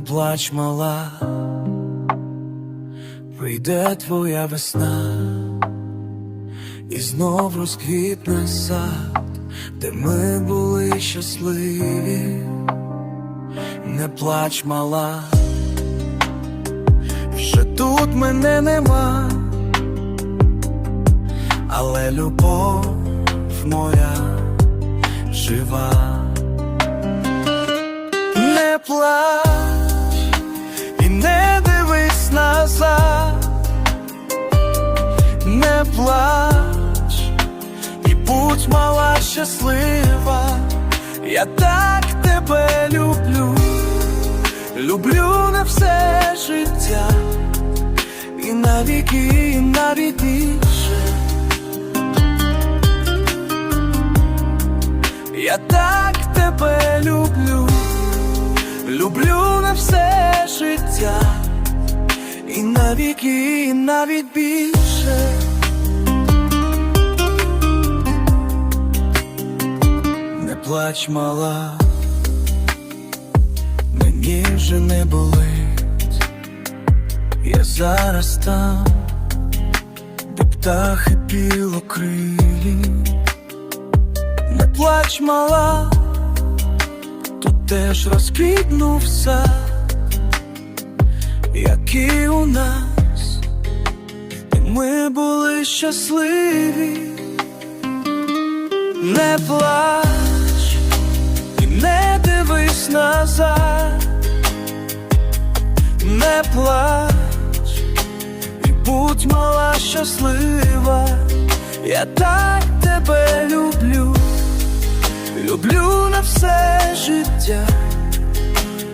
плач, мала, прийде твоя весна, і знов розквітне сад, де ми були щасливі, не плач, мала, вже тут мене нема, але любов моя жива. Мала щаслива, я так тебе люблю, люблю на все життя, і на віки, і більше. Я так тебе люблю, люблю на все життя, і на віки, і навіть більше. Плач, мала, мені вже не болить, я зараз там, де птахи білокрилі. Не плач, мала, тут теж розквітнувся, який у нас, і ми були щасливі, не плач плач, і будь мала щаслива, я так тебе люблю. Люблю на все життя,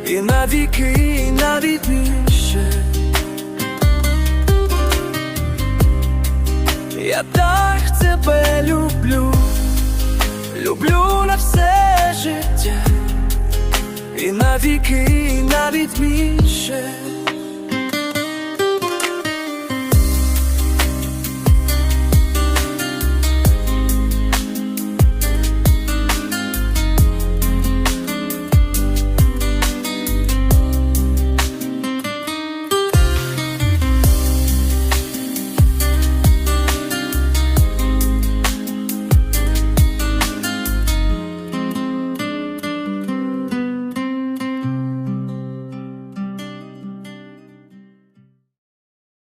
і на віки, і навіть більше. Я так тебе люблю, люблю на все життя, і на віки.